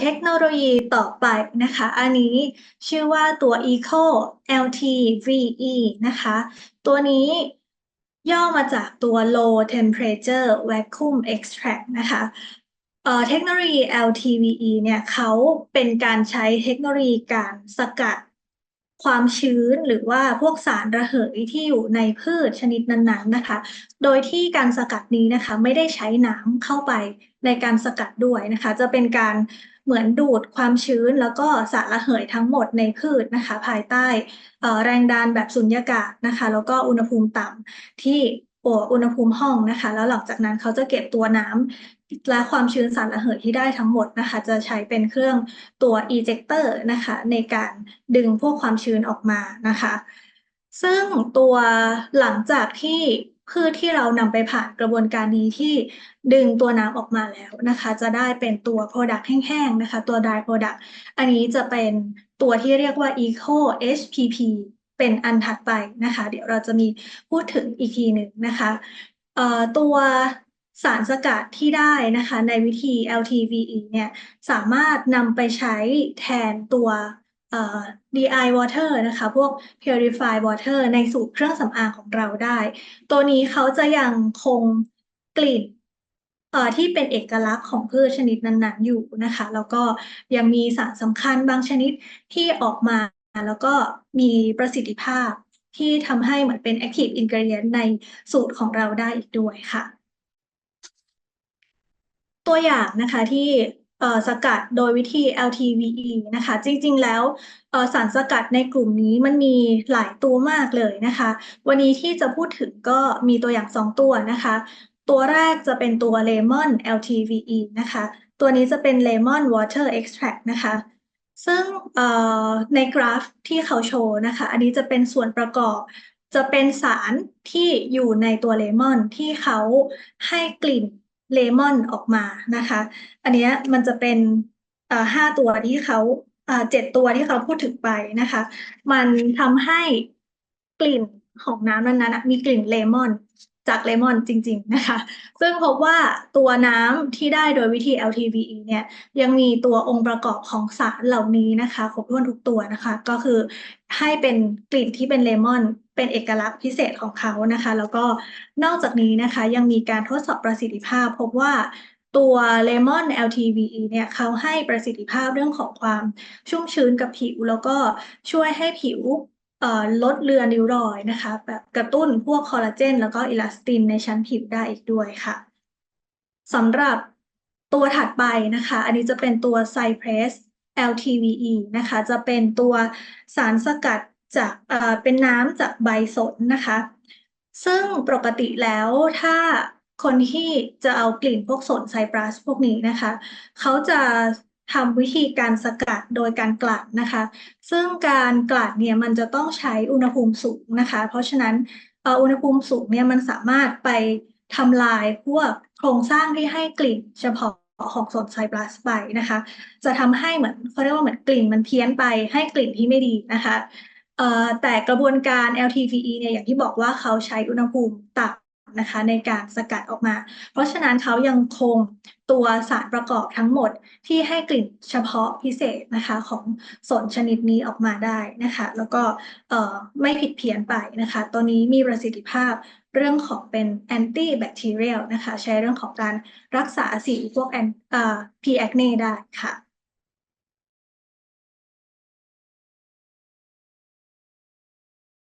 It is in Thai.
เทคโนโลยีต่อไปนะคะ อันนี้ชื่อว่าตัว Eco LTVE นะคะ ตัวนี้ย่อมาจากตัว Low Temperature Vacuum Extract นะคะเอ่อเทคโนโลยี LTVE เนี่ยเขาเป็นการใช้เทคโนโลยีการสกัดความชื้นหรือว่าพวกสารระเหยที่อยู่ในพืชชนิดนั้นๆนะคะ โดยที่การสกัดนี้นะคะไม่ได้ใช้น้ำเข้าไปในการสกัดด้วยนะคะ จะเป็นการ เหมือนดูดความชื้นแล้วก็สารระเหยทั้งหมดในพืชนะคะ ภายใต้แรงดันแบบสุญญากาศนะคะ แล้วก็อุณหภูมิต่ำที่อุณหภูมิห้องนะคะ แล้วหลังจากนั้นเขาจะเก็บตัวน้ำและความชื้นสารระเหยที่ได้ทั้งหมดนะคะ จะใช้เป็นเครื่องตัว ejector นะคะ ในการดึงพวกความชื้นออกมานะคะ ซึ่งตัวหลังจากที่ พืชที่เรานำไปผ่านกระบวนการนี้ที่ดึงตัวน้ำออกมาแล้วนะคะ จะได้เป็นตัว product แห้งๆนะคะ ตัว dry product อันนี้จะเป็นตัวที่เรียกว่า eco HPP เป็นอันถัดไปนะคะ เดี๋ยวเราจะมีพูดถึงอีกทีหนึ่งนะคะตัวสารสกัดที่ได้นะคะในวิธี LTVE เนี่ยสามารถนำไปใช้แทนตัว DI water นะคะ พวก purify water ในสูตรเครื่องสำอางของเราได้ ตัวนี้เขาจะยังคงกลิ่นที่เป็นเอกลักษณ์ของพืชชนิดนั้นๆ อยู่นะคะ แล้วก็ยังมีสารสำคัญบางชนิดที่ออกมา แล้วก็มีประสิทธิภาพที่ทำให้เหมือนเป็น active ingredient ในสูตรของเราได้อีกด้วยค่ะ ตัวอย่างนะคะที่ สกัดโดยวิธี LTVE นะคะ จริงๆ แล้วสารสกัดในกลุ่มนี้มันมีหลายตัวมากเลยนะคะ วันนี้ที่จะพูดถึงก็มีตัวอย่าง 2 ตัวนะคะ ตัวแรกจะเป็นตัว Lemon LTVE นะคะ ตัวนี้จะเป็น Lemon Water Extract นะคะ ซึ่งในกราฟที่เขาโชว์นะคะ อันนี้จะเป็นส่วนประกอบจะเป็นสารที่อยู่ในตัวเลมอนที่เขาให้กลิ่น เลมอนออกมานะคะ อันนี้มันจะเป็นห้าตัวที่เขาเจ็ดตัวที่เขาพูดถึงไปนะคะ มันทำให้กลิ่นของน้ำนั้นๆอะมีกลิ่นเลมอน จากเลมอนจริง ๆ นะคะ ซึ่งพบว่าตัวน้ำที่ได้โดยวิธี LTVE เนี่ยยังมีตัวองค์ประกอบของสารเหล่านี้นะคะครบถ้วนทุกตัวนะคะ ก็คือให้เป็นกลิ่นที่เป็นเลมอนเป็นเอกลักษณ์พิเศษของเขานะคะ แล้วก็นอกจากนี้นะคะ ยังมีการทดสอบประสิทธิภาพ พบว่าตัว Lemon LTVE เนี่ยเขาให้ประสิทธิภาพเรื่องของความชุ่มชื้นกับผิว แล้วก็ช่วยให้ผิว ลดเลือนริ้วรอยนะคะแบบกระตุ้นพวกคอลลาเจนแล้วก็อิลาสตินในชั้นผิวได้อีกด้วยค่ะสำหรับตัวถัดไปนะคะ อันนี้จะเป็นตัว Cypress LTVE นะคะ จะเป็นตัวสารสกัดจากเอ่อเป็นน้ำจากใบสนนะคะ ซึ่งปกติแล้วถ้าคนที่จะเอากลิ่นพวกสนไซปรัสพวกนี้นะคะ เขาจะ ทำวิธีการสกัดโดยการกลั่นนะคะ ซึ่งการกลั่นเนี่ยมันจะต้องใช้อุณหภูมิสูงนะคะ เพราะฉะนั้นอุณหภูมิสูงเนี่ยมันสามารถไปทำลายพวกโครงสร้างที่ให้กลิ่นเฉพาะของสนไซปรัสไปนะคะ จะทำให้เหมือนเขาเรียกว่าเหมือนกลิ่นมันเพี้ยนไปให้กลิ่นที่ไม่ดีนะคะแต่กระบวนการ LTVE เนี่ยอย่างที่บอกว่าเขาใช้อุณหภูมิต่ำ นะคะในการสกัดออกมา เพราะฉะนั้นเขายังคงตัวสารประกอบทั้งหมดที่ให้กลิ่นเฉพาะพิเศษนะคะของสนชนิดนี้ออกมาได้นะคะ แล้วก็ไม่ผิดเพี้ยนไปนะคะ ตัวนี้มีประสิทธิภาพเรื่องของเป็น anti bacterial นะคะ ใช้เรื่องของการรักษาสิวพวกแอนเอ่อ P acne ได้ค่ะ